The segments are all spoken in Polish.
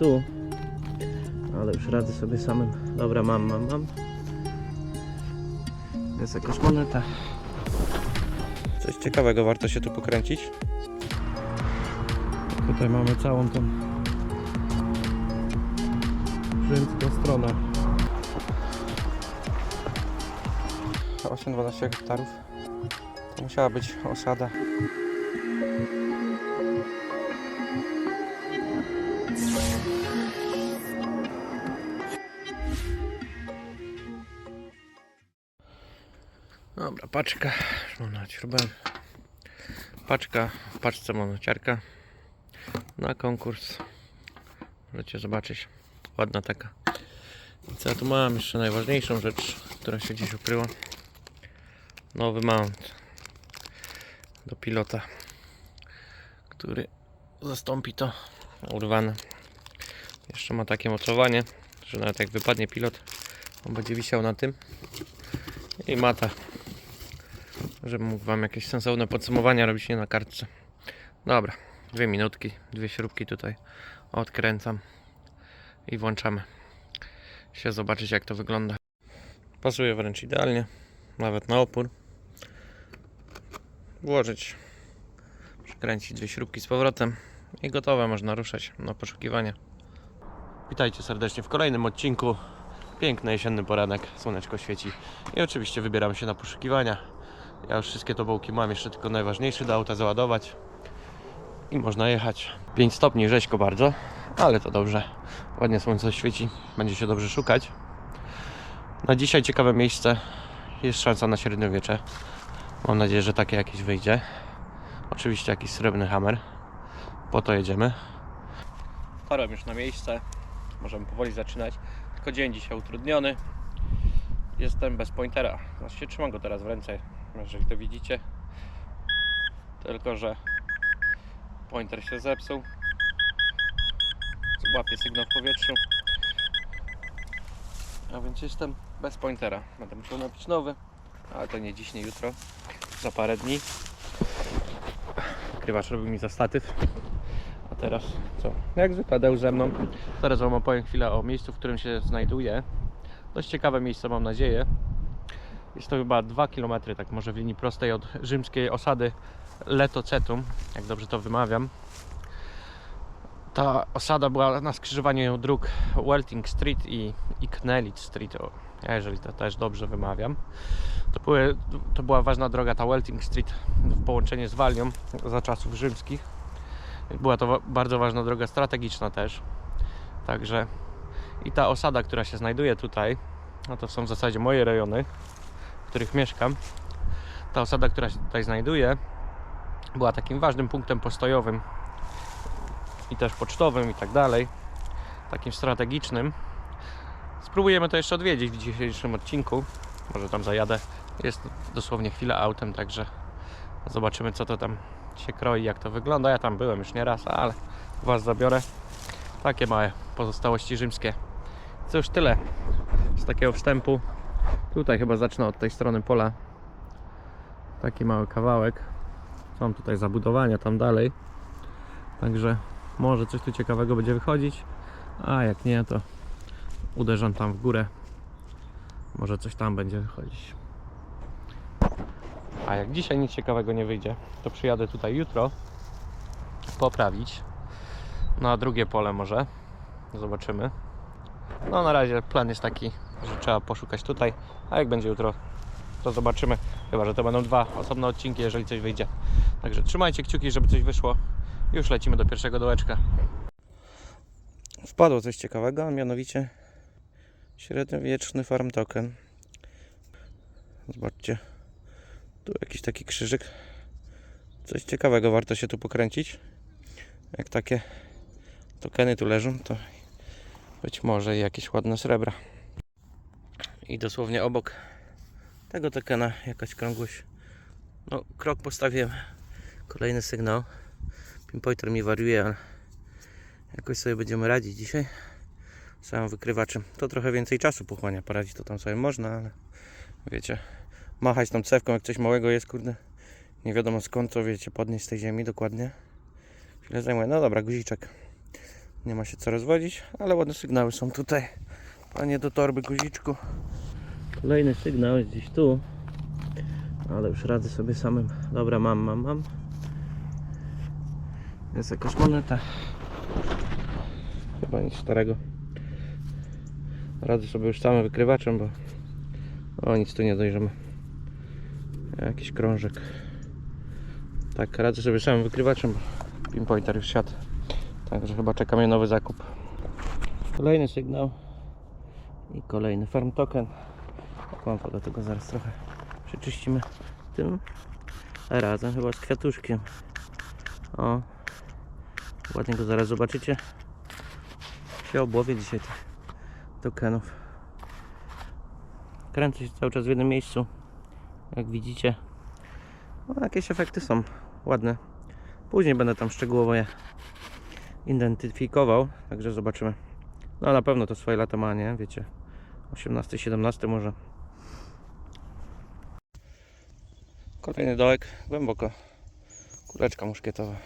tu. Ale już radzę sobie samym. Dobra, mam, mam, mam. Jest jakaś moneta. Coś ciekawego warto się tu pokręcić. Tutaj mamy całą tą rzymską stronę. 8-12 hektarów. To musiała być osada. Paczka. Mam śrubę. Paczka, w paczce monociarka na konkurs. Możecie zobaczyć. Ładna taka. I co ja tu mam? Jeszcze najważniejszą rzecz, która się gdzieś ukryła. Nowy mount do pilota, który zastąpi to urwane. Jeszcze ma takie mocowanie, że nawet jak wypadnie pilot, on będzie wisiał na tym. I mata, żeby mógł Wam jakieś sensowne podsumowania robić nie na kartce. Dobra, dwie minutki, dwie śrubki tutaj odkręcam i włączamy się zobaczyć jak to wygląda. Pasuje wręcz idealnie, nawet na opór. Włożyć, przykręcić dwie śrubki z powrotem i gotowe, można ruszać na poszukiwania. Witajcie serdecznie w kolejnym odcinku. Piękny jesienny poranek, słoneczko świeci i oczywiście wybieram się na poszukiwania. Ja już wszystkie tobołki mam, jeszcze tylko najważniejszy do auta załadować i można jechać. 5 stopni, rzeźko bardzo, ale to dobrze. Ładnie słońce świeci, będzie się dobrze szukać. Na dzisiaj ciekawe miejsce. Jest szansa na średniowiecze. Mam nadzieję, że takie jakieś wyjdzie. Oczywiście jakiś srebrny hammer. Po to jedziemy. Torem już na miejsce. Możemy powoli zaczynać. Tylko dzień dzisiaj utrudniony. Jestem bez pointera. Właściwie trzymam go teraz w ręce, jeżeli to widzicie. Tylko, że pointer się zepsuł. Złapię sygnał w powietrzu. A więc jestem bez pointera. Będę musiał napić nowy, ale to nie dziś, nie jutro. Za parę dni. Krywacz robił mi za statyw. A teraz co? Jak zwykle ze mną. Teraz Wam opowiem chwilę o miejscu, w którym się znajduję. Dość ciekawe miejsce mam nadzieję. Jest to chyba 2 km, tak może w linii prostej od rzymskiej osady Letocetum, jak dobrze to wymawiam. Ta osada była na skrzyżowaniu dróg Welting Street i, i Knelit Street, o, jeżeli to też dobrze wymawiam. To, były, to była ważna droga, ta Welting Street w połączeniu z Walią za czasów rzymskich. Była to bardzo ważna droga strategiczna też. Także i ta osada, która się znajduje tutaj, no to są w zasadzie moje rejony, których mieszkam. Ta osada, która się tutaj znajduje, była takim ważnym punktem postojowym i też pocztowym i tak dalej, takim strategicznym. Spróbujemy to jeszcze odwiedzić w dzisiejszym odcinku. Może tam zajadę. Jest dosłownie chwila autem, także zobaczymy co to tam się kroi, jak to wygląda. Ja tam byłem już nie raz, ale Was zabiorę. Takie małe pozostałości rzymskie. Już tyle z takiego wstępu. Tutaj chyba zacznę od tej strony pola. Taki mały kawałek. Są tutaj zabudowania tam dalej. Także może coś tu ciekawego będzie wychodzić. A jak nie, to uderzam tam w górę. Może coś tam będzie wychodzić. A jak dzisiaj nic ciekawego nie wyjdzie, to przyjadę tutaj jutro poprawić. Na drugie pole może. Zobaczymy. No na razie plan jest taki, że trzeba poszukać tutaj, a jak będzie jutro, to zobaczymy. Chyba, że to będą dwa osobne odcinki, jeżeli coś wyjdzie. Także trzymajcie kciuki, żeby coś wyszło. Już lecimy do pierwszego dołeczka. Wpadło coś ciekawego, a mianowicie średniowieczny farm token. Zobaczcie. Tu jakiś taki krzyżyk. Coś ciekawego, warto się tu pokręcić. Jak takie tokeny tu leżą, to być może jakieś ładne srebra. I dosłownie obok tego tokena jakaś krągłość. No, krok postawiłem. Kolejny sygnał. Pinpointer mi wariuje, ale jakoś sobie będziemy radzić dzisiaj. Samym wykrywaczem. To trochę więcej czasu pochłania. Poradzić to tam sobie można, ale wiecie, machać tą cewką, jak coś małego jest, kurde. Nie wiadomo skąd to, wiecie, podnieść z tej ziemi dokładnie. Chwilę zajmuje. No dobra, guziczek. Nie ma się co rozwodzić, ale ładne sygnały są tutaj. Panie do torby guziczku. Kolejny sygnał jest gdzieś tu. Ale już radzę sobie samym. Dobra, mam, mam, mam. Jest jakaś moneta. Chyba nic starego. Radzę sobie już samym wykrywaczem, bo o nic tu nie dojrzymy. Jakiś krążek. Tak, radzę sobie samym wykrywaczem, bo pinpointer już siadł. Także chyba czeka mnie nowy zakup. Kolejny sygnał i kolejny farm token. Kłampa do tego zaraz trochę przeczyścimy tym razem chyba z kwiatuszkiem. O, ładnie go zaraz zobaczycie. Się obłowie dzisiaj tych tokenów. Kręcę się cały czas w jednym miejscu. Jak widzicie, no, jakieś efekty są ładne. Później będę tam szczegółowo je identyfikował, także zobaczymy. No na pewno to swoje lata ma, nie? Wiecie, 18, 17 może. Kolejny dołek, głęboko. Kuleczka muszkietowa.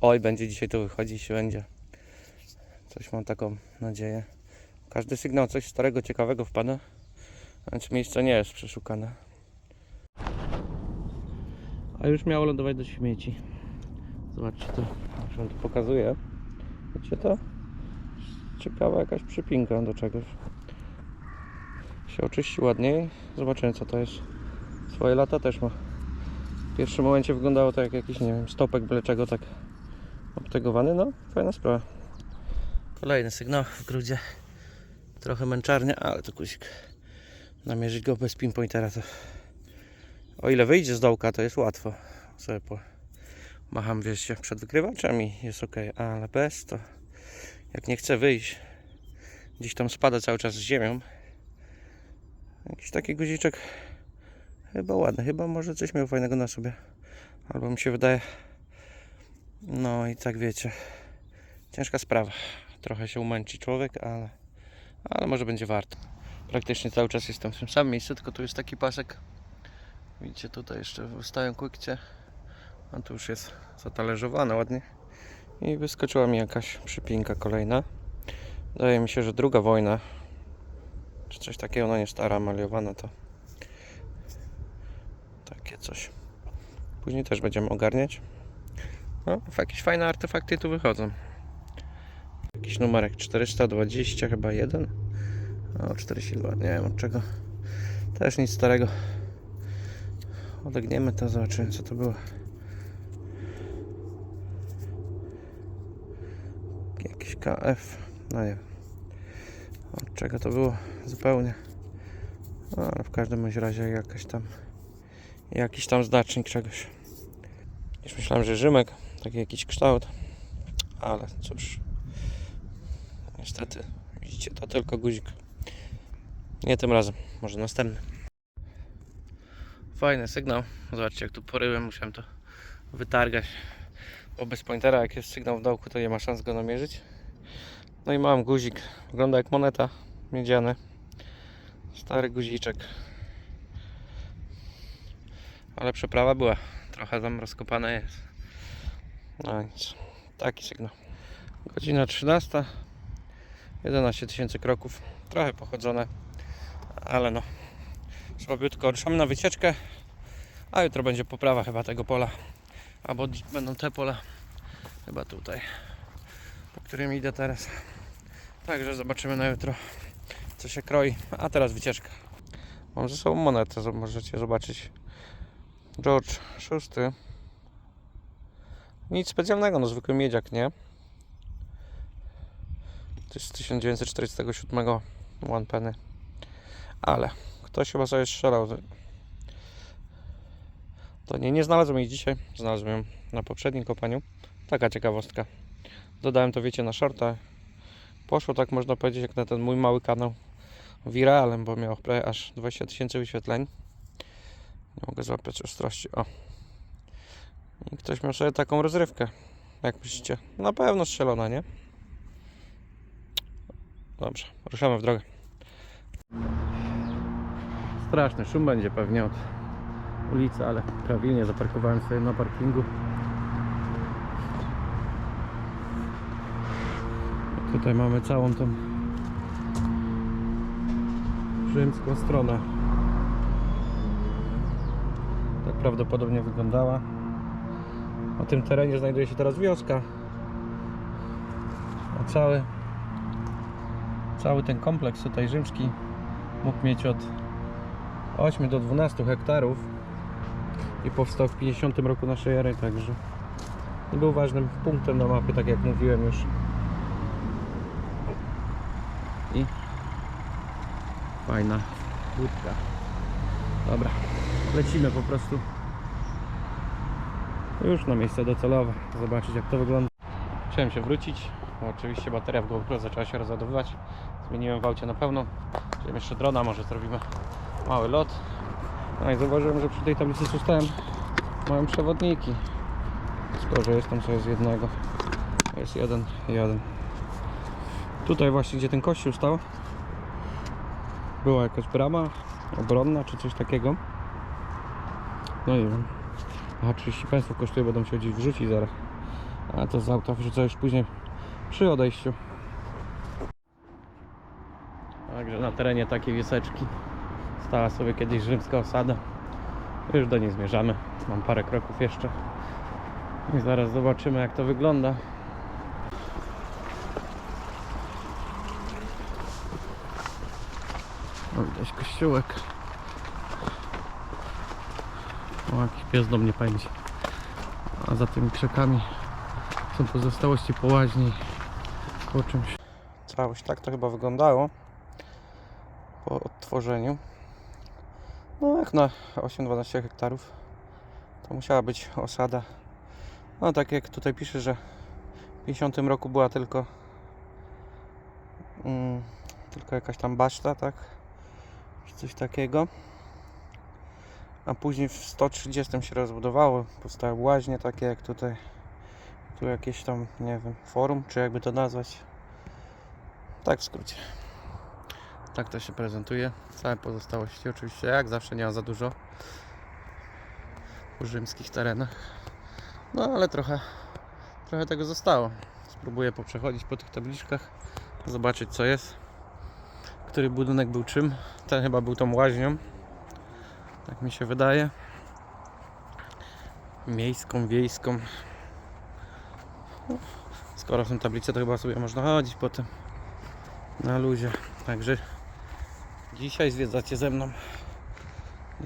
Oj, będzie dzisiaj tu wychodzić, będzie. Coś mam taką nadzieję. Każdy sygnał coś starego, ciekawego wpada. Znaczy miejsce nie jest przeszukane. A już miało lądować do śmieci. Zobaczcie to, już wam to pokazuję. Wiecie to? Ciekawa jakaś przypinka do czegoś. Się oczyści ładniej. Zobaczymy co to jest. Swoje lata też ma. W pierwszym momencie wyglądało to jak jakiś, nie wiem, stopek byle czego tak obtegowany. No, fajna sprawa. Kolejny sygnał w grudzie. Trochę męczarnia, ale to kuzik. Namierzyć go bez pinpointera to... O ile wyjdzie z dołka, to jest łatwo. Sobie po... macham, wiecie, przed wykrywaczem i jest ok, ale bez to... Jak nie chce wyjść, gdzieś tam spada cały czas z ziemią. Jakiś taki guziczek chyba ładny, chyba może coś miał fajnego na sobie. Albo mi się wydaje. No i tak wiecie. Ciężka sprawa. Trochę się umęczy człowiek, ale, ale może będzie warto. Praktycznie cały czas jestem w tym samym miejscu, tylko tu jest taki pasek. Widzicie, tutaj jeszcze wystają kłykcie. A tu już jest zatalerzowane ładnie. I wyskoczyła mi jakaś przypinka kolejna. Wydaje mi się, że druga wojna, czy coś takiego, no nie stara, maliowana to coś. Później też będziemy ogarniać. No, jakieś fajne artefakty tu wychodzą. Jakiś numerek 420 chyba jeden. O 42, nie wiem od czego. Też nic starego. Odegniemy to, zobaczymy co to było. Jakiś KF. No nie wiem. Od czego to było zupełnie. No, ale w każdym razie jakaś tam jakiś tam znacznik czegoś. Już myślałem, że Rzymek, taki jakiś kształt, ale cóż, niestety, widzicie, to tylko guzik. Nie tym razem, może następny. Fajny sygnał, zobaczcie jak tu poryłem, musiałem to wytargać, bo bez pointera jak jest sygnał w dołku to nie ma szans go namierzyć. No i mam guzik, wygląda jak moneta, miedziany, stary guziczek. Ale przeprawa była. Trochę tam rozkopane jest. No nic. Taki sygnał. Godzina 13. 11 tysięcy kroków. Trochę pochodzone. Ale no. Słabiutko ruszamy na wycieczkę. A jutro będzie poprawa chyba tego pola. Albo będą te pola. Chyba tutaj. Po którym idę teraz. Także zobaczymy na jutro. Co się kroi. A teraz wycieczka. Mam ze sobą monetę. Możecie zobaczyć. George VI. Nic specjalnego, no zwykły miedziak, nie? To jest z 1947 one penny. Ale ktoś chyba sobie strzelał. To nie, nie znalazłem jej dzisiaj. Znalazłem ją na poprzednim kopaniu. Taka ciekawostka. Dodałem to, wiecie, na shorta. Poszło tak można powiedzieć, jak na ten mój mały kanał wiralem, bo miał aż 20 tysięcy wyświetleń. Nie mogę złapać ostrości. O. I ktoś miał sobie taką rozrywkę. Jak myślicie? Na pewno strzelona, nie? Dobrze, ruszamy w drogę. Straszny szum będzie pewnie od ulicy, ale prawilnie zaparkowałem sobie na parkingu. Tutaj mamy całą tą rzymską stronę. Prawdopodobnie wyglądała. Na tym terenie znajduje się teraz wioska. A cały, cały ten kompleks tutaj rzymski mógł mieć od 8 do 12 hektarów i powstał w 50 roku naszej ery, także był ważnym punktem na mapie, tak jak mówiłem już. I fajna łódka. Dobra, lecimy po prostu już na miejsce docelowe, zobaczyć jak to wygląda. Chciałem się wrócić, oczywiście bateria w GoPro zaczęła się rozładowywać. Zmieniłem w aucie na pełną. Wziąłem jeszcze drona, może zrobimy mały lot. No i zauważyłem, że przy tej tablicy co stałem mają przewodniki. Skoro że jest tam co jest z jednego. Jest jeden, jeden. Tutaj właśnie gdzie ten kościół stał była jakaś brama obronna czy coś takiego. No nie wiem. A 30 pensów kosztuje, będą się gdzieś wrzucić zaraz. A to z auta wrzucę już później przy odejściu. Także na terenie takiej wieseczki stała sobie kiedyś rzymska osada. Już do niej zmierzamy. Mam parę kroków jeszcze. I zaraz zobaczymy jak to wygląda. O, widać kościółek. O, jakiś pies do mnie pędzi. A za tymi krzakami są pozostałości po łaźni. Po czymś. Całość tak to chyba wyglądało po odtworzeniu. No jak na 8-12 hektarów to musiała być osada. No tak jak tutaj pisze, że w 50 roku była tylko mm, tylko jakaś tam baszta, tak? Czy coś takiego. A później w 130 się rozbudowało, powstały łaźnie takie jak tutaj. Tu jakieś tam, nie wiem, forum, czy jakby to nazwać. Tak w skrócie. Tak to się prezentuje. Całe pozostałości oczywiście, jak zawsze nie ma za dużo w rzymskich terenach. No ale trochę, trochę tego zostało. Spróbuję poprzechodzić po tych tabliczkach, zobaczyć co jest. Który budynek był czym. Ten chyba był tą łaźnią. Tak mi się wydaje. Miejską, wiejską. Skoro są tablice, to chyba sobie można chodzić potem na luzie. Także dzisiaj zwiedzacie ze mną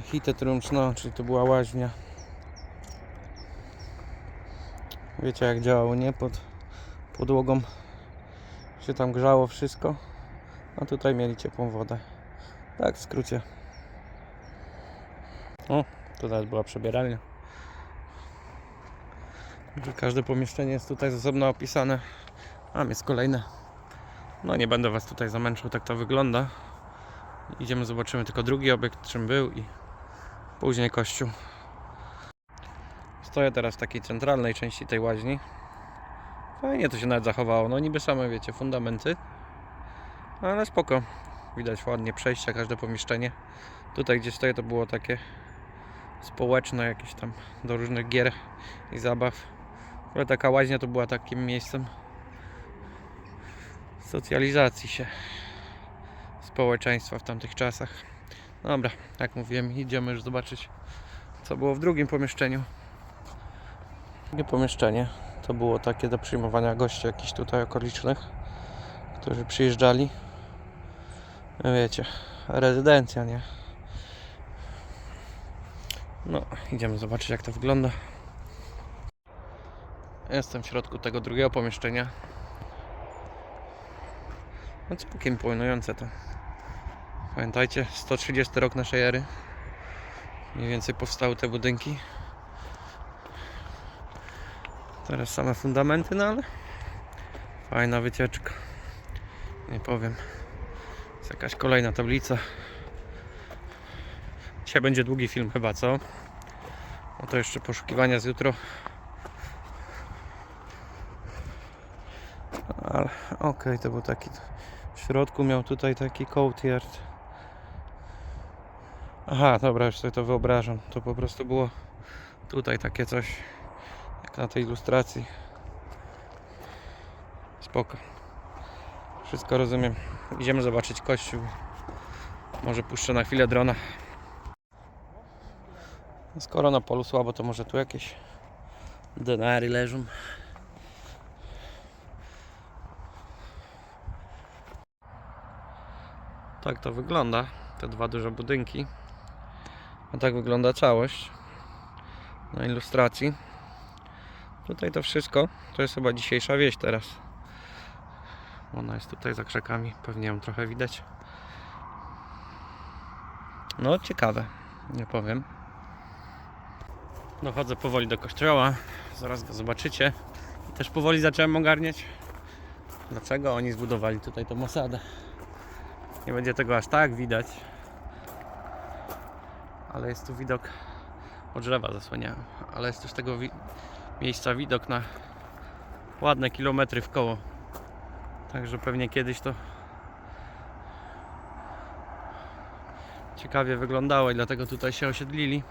Hitet Rumszno, czyli to była łaźnia. Wiecie jak działało, nie? Pod podłogą się tam grzało wszystko. A tutaj mieli ciepłą wodę. Tak w skrócie. O, tutaj była przebieralnia. Każde pomieszczenie jest tutaj z osobna opisane. A jest kolejne. No nie będę Was tutaj zamęczał, tak to wygląda. Idziemy, zobaczymy tylko drugi obiekt, czym był i później kościół. Stoję teraz w takiej centralnej części tej łaźni. Fajnie to się nawet zachowało. No niby same, wiecie, fundamenty. Ale spoko. Widać ładnie przejścia, każde pomieszczenie. Tutaj gdzie stoję to było takie społeczne jakieś tam do różnych gier i zabaw. Ale taka łaźnia to była takim miejscem socjalizacji się społeczeństwa w tamtych czasach. Dobra, jak mówiłem, idziemy już zobaczyć co było w drugim pomieszczeniu. Drugie pomieszczenie to było takie do przyjmowania gości jakichś tutaj okolicznych, którzy przyjeżdżali. No Wiecie, rezydencja, nie? No, idziemy zobaczyć jak to wygląda. Jestem w środku tego drugiego pomieszczenia. No całkiem imponujące to. Pamiętajcie, 130 rok naszej ery. Mniej więcej powstały te budynki. Teraz same fundamenty, no ale fajna wycieczka. Nie powiem. Jest jakaś kolejna tablica. Dzisiaj będzie długi film chyba, co? No to jeszcze poszukiwania z jutro. Ale okej, to był taki. W środku miał tutaj taki courtyard. Aha, dobra, już sobie to wyobrażam. To po prostu było tutaj takie coś, jak na tej ilustracji. Spoko. Wszystko rozumiem. Idziemy zobaczyć kościół. Może puszczę na chwilę drona. Skoro na polu słabo, to może tu jakieś denary leżą. Tak to wygląda. Te dwa duże budynki. A tak wygląda całość. Na ilustracji. Tutaj to wszystko. To jest chyba dzisiejsza wieś teraz. Ona jest tutaj za krzakami. Pewnie ją trochę widać. No, ciekawe. Nie powiem. Dochodzę powoli do kościoła. Zaraz go zobaczycie. I też powoli zacząłem ogarniać, dlaczego oni zbudowali tutaj tą osadę. Nie będzie tego aż tak widać. Ale jest tu widok. O drzewa zasłaniałem. Ale jest też tego wi- miejsca widok na ładne kilometry w koło. Także pewnie kiedyś to ciekawie wyglądało i dlatego tutaj się osiedlili.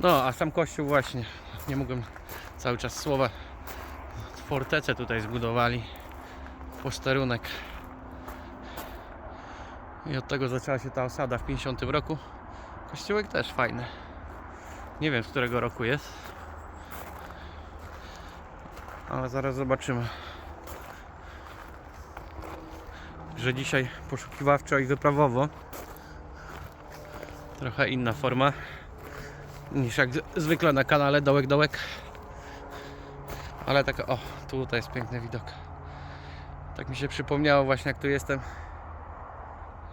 No, a sam kościół właśnie, nie mogłem cały czas słowa. Fortecę tutaj zbudowali, posterunek. I od tego zaczęła się ta osada w 50 roku. Kościółek też fajny. Nie wiem z którego roku jest. Ale zaraz zobaczymy. Że dzisiaj poszukiwawczo i wyprawowo. Trochę inna forma niż jak zwykle na kanale dołek dołek. Ale tak o, tutaj jest piękny widok. Tak mi się przypomniało właśnie jak tu jestem.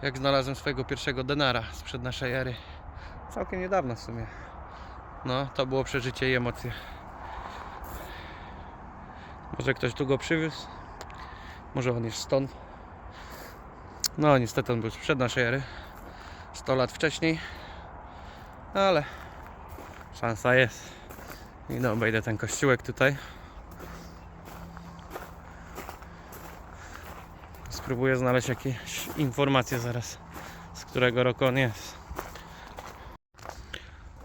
Jak znalazłem swojego pierwszego denara sprzed naszej ery. Całkiem niedawno w sumie. No, to było przeżycie i emocje. Może ktoś tu go przywiózł? Może on jest stąd? No, niestety on był sprzed naszej ery. 100 lat wcześniej. Ale szansa jest. I no, obejdę ten kościółek tutaj. Spróbuję znaleźć jakieś informacje zaraz, z którego roku on jest.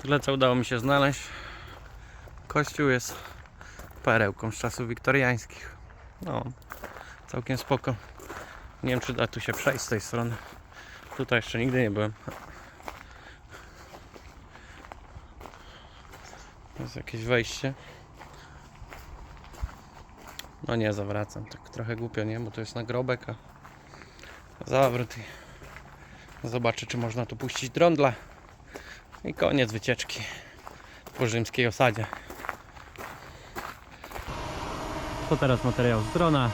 Tyle co udało mi się znaleźć. Kościół jest perełką z czasów wiktoriańskich. No, całkiem spoko. Nie wiem, czy da tu się przejść z tej strony. Tutaj jeszcze nigdy nie byłem. Jest jakieś wejście. No nie, zawracam. Tak trochę głupio, nie? Bo to jest nagrobek, a zawrót i zobaczę, czy można tu puścić drądla. I koniec wycieczki po rzymskiej osadzie. To teraz materiał z drona.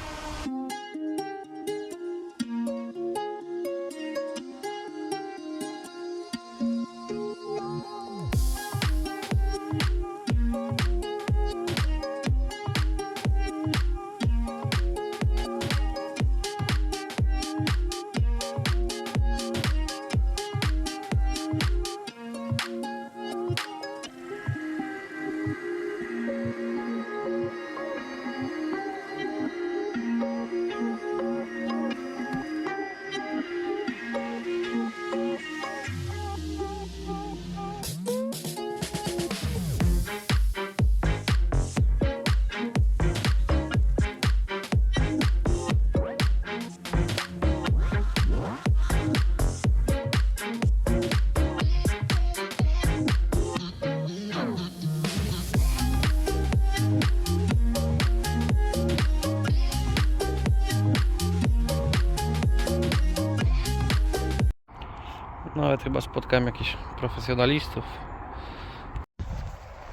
Chyba spotkałem jakichś profesjonalistów.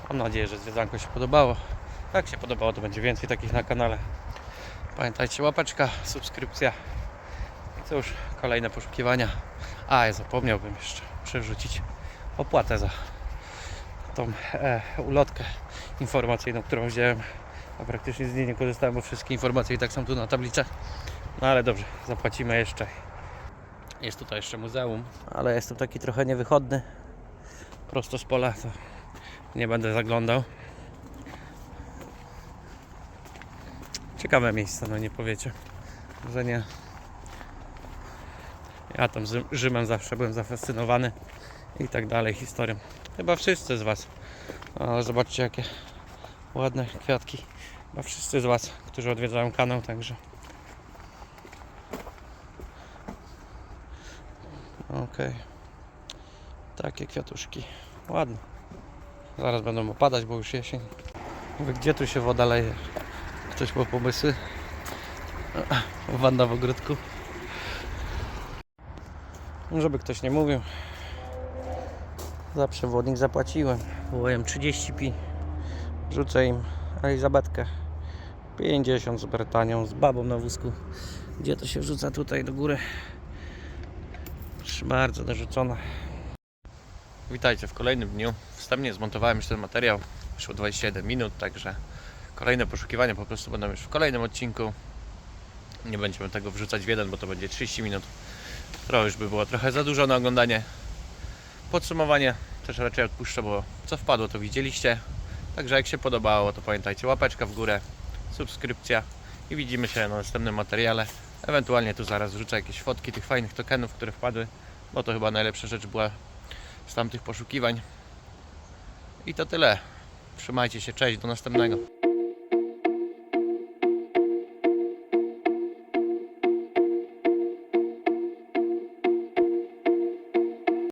Mam nadzieję, że zwiedzanko się podobało. Jak się podobało, to będzie więcej takich na kanale. Pamiętajcie, łapeczka, subskrypcja. I cóż, kolejne poszukiwania. A, ja zapomniałbym jeszcze przerzucić opłatę za tą e, ulotkę informacyjną, którą wziąłem. A praktycznie z niej nie korzystałem, bo wszystkie informacje i tak są tu na tabliczach. No ale dobrze, zapłacimy jeszcze. Jest tutaj jeszcze muzeum, ale jestem taki trochę niewychodny. Prosto z pola, to nie będę zaglądał. Ciekawe miejsce, no nie powiecie, że nie. Ja tam z Rzymem zawsze byłem zafascynowany i tak dalej, historią. Chyba wszyscy z Was. Ale zobaczcie, jakie ładne kwiatki. Chyba wszyscy z Was, którzy odwiedzają kanał, także Okej. Takie kwiatuszki. Ładne. Zaraz będą opadać, bo już jesień. Mówię, gdzie tu się woda leje? Ktoś ma pomysły? Wanda w ogródku. No, Żeby ktoś nie mówił. Za przewodnik zapłaciłem. Wołem 30 pi. Rzucę im Elizabetkę. 50 super tanią z babą na wózku. Gdzie to się wrzuca tutaj do góry? Bardzo, dorzucona. Witajcie w kolejnym dniu. Wstępnie zmontowałem już ten materiał. Wyszło 27 minut, także kolejne poszukiwania po prostu będą już w kolejnym odcinku. Nie będziemy tego wrzucać w jeden, bo to będzie 30 minut. To już by było trochę za dużo na oglądanie. Podsumowanie też raczej odpuszczę, bo co wpadło to widzieliście. Także jak się podobało, to pamiętajcie łapeczka w górę, subskrypcja i widzimy się na następnym materiale. Ewentualnie tu zaraz wrzucę jakieś fotki tych fajnych tokenów, które wpadły, bo to chyba najlepsza rzecz była z tamtych poszukiwań. I to tyle. Trzymajcie się, cześć, do następnego.